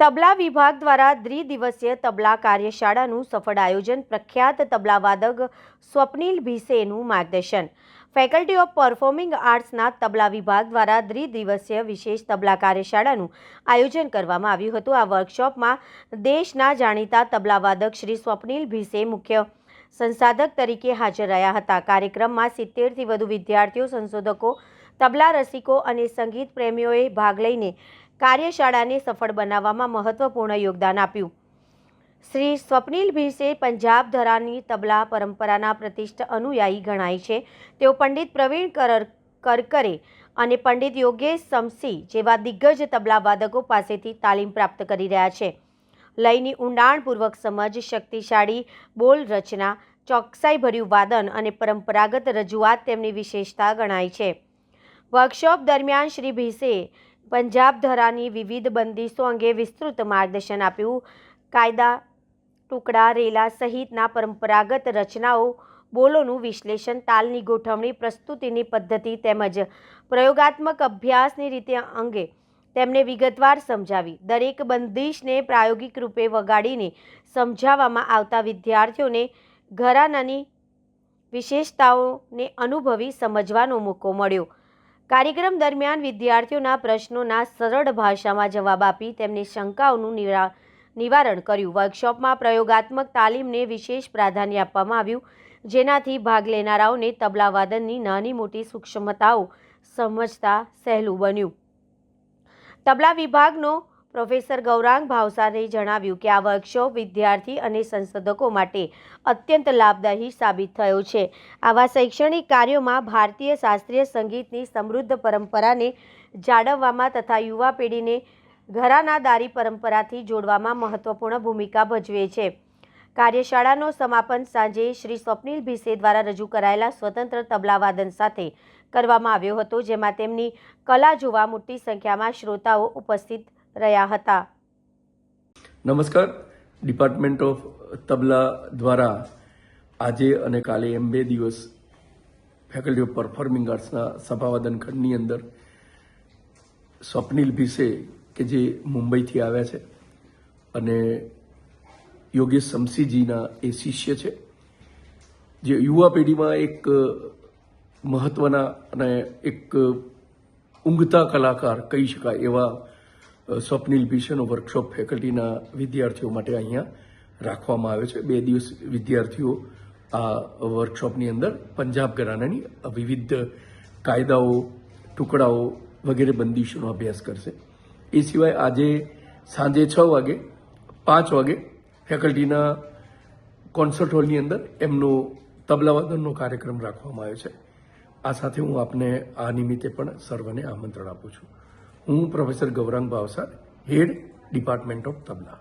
તબલા વિભાગ દ્વારા દ્વિદિવસીય તબલા કાર્યશાળાનું સફળ આયોજન પ્રખ્યાત તબલાવાદક સ્વપ્નિલ ભીસેનું માર્ગદર્શન. ફેકલ્ટી ઓફ પરફોર્મિંગ આર્ટ્સના તબલા વિભાગ દ્વારા દ્વિદિવસીય વિશેષ તબલા કાર્યશાળાનું આયોજન કરવામાં આવ્યું હતું. આ વર્કશોપમાં દેશના જાણીતા તબલાવાદક શ્રી સ્વપ્નિલ ભીસે મુખ્ય સંસાધક તરીકે હાજર રહ્યા હતા. કાર્યક્રમમાં સિત્તેરથી વધુ વિદ્યાર્થીઓ, સંશોધકો, તબલા રસિકો અને સંગીત પ્રેમીઓએ ભાગ લઈને કાર્યશાળાને સફળ બનાવવામાં મહત્વપૂર્ણ યોગદાન આપ્યું. શ્રી સ્વપ્નિલ ભીસે પંજાબ ધરાની તબલા પરંપરાના પ્રતિષ્ઠ અનુયાયી ગણાય છે. તેઓ પંડિત પ્રવીણ કરકરે અને પંડિત યોગેશ સમસી જેવા દિગ્ગજ તબલા વાદકો પાસેથી તાલીમ પ્રાપ્ત કરી રહ્યા છે. લયની ઊંડાણપૂર્વક સમજ, શક્તિશાળી બોલ રચના, ચોકસાઈભર્યું વાદન અને પરંપરાગત રજૂઆત તેમની વિશેષતા ગણાય છે. વર્કશોપ દરમિયાન શ્રી ભીસે પંજાબ ધરાની વિવિધ બંદીશો અંગે વિસ્તૃત માર્ગદર્શન આપ્યું. કાયદા, ટુકડા, રેલા સહિતના પરંપરાગત રચનાઓ, બોલોનું વિશ્લેષણ, તાલની ગોઠવણી, પ્રસ્તુતિની પદ્ધતિ તેમજ પ્રયોગાત્મક અભ્યાસની રીતે અંગે તેમને વિગતવાર સમજાવી. દરેક બંદીશને પ્રાયોગિક રૂપે વગાડીને સમજાવવામાં આવતા વિદ્યાર્થીઓને ઘરાનાની વિશેષતાઓને અનુભવી સમજવાનો મોકો મળ્યો. કાર્યક્રમ દરમિયાન વિદ્યાર્થીઓના પ્રશ્નોના સરળ ભાષામાં જવાબ આપી તેમની શંકાઓનું નિવારણ કર્યું. વર્કશોપમાં પ્રયોગાત્મક તાલીમને વિશેષ પ્રાધાન્ય આપવામાં આવ્યું, જેનાથી ભાગ લેનારાઓને તબલાવાદનની નાની મોટી સૂક્ષ્મતાઓ સમજતા સહેલું બન્યું. તબલા વિભાગનો પ્રોફેસર ગૌરાંગ ભાવસારે જણાવ્યું કે આ વર્કશોપ વિદ્યાર્થી અને સંશોધકો માટે અત્યંત લાભદાયી સાબિત થયો છે. આવા શૈક્ષણિક કાર્યોમાં ભારતીય શાસ્ત્રીય સંગીતની સમૃદ્ધ પરંપરાને જાળવવામાં તથા યુવા પેઢીને ઘરાનાદારી પરંપરાથી જોડવામાં મહત્વપૂર્ણ ભૂમિકા ભજવે છે. કાર્યશાળાનો સમાપન સાંજે શ્રી સ્વપ્નિલ ભીસે દ્વારા રજૂ કરાયેલા સ્વતંત્ર તબલાવાદન સાથે કરવામાં આવ્યો હતો, જેમાં તેમની કલા જોવા મોટી સંખ્યામાં શ્રોતાઓ ઉપસ્થિત રહ્યા હતા. નમસ્કાર. ડિપાર્ટમેન્ટ ઓફ તબલા દ્વારા આજે અને કાલે એમ બે દિવસ ફેકલ્ટી ઓફ પરફોર્મિંગ આર્ટ્સના સભાવાદન ખંડની અંદર સ્વપ્નિલ ભીસે કે જે મુંબઈથી આવ્યા છે અને યોગેશ શમસીજીના એ શિષ્ય છે, જે યુવા પેઢીમાં એક મહત્વના અને એક ઊંઘતા કલાકાર કહી શકાય એવા સ્વપ્નિલ ભીષણનો વર્કશોપ ફેકલ્ટીના વિદ્યાર્થીઓ માટે અહીંયા રાખવામાં આવે છે. બે દિવસ વિદ્યાર્થીઓ આ વર્કશોપની અંદર પંજાબ ઘરાનાની વિવિધ કાયદાઓ, ટુકડાઓ વગેરે બંદીશોનો અભ્યાસ કરશે. એ સિવાય આજે સાંજે છ વાગે, પાંચ વાગે ફેકલ્ટીના કોન્સર્ટ હોલની અંદર એમનો તબલાવાદનનો કાર્યક્રમ રાખવામાં આવ્યો છે. આ સાથે હું આપને આ નિમિત્તે પણ સર્વને આમંત્રણ આપું છું. હું professor Gaurang Bhavsar head department of tabla.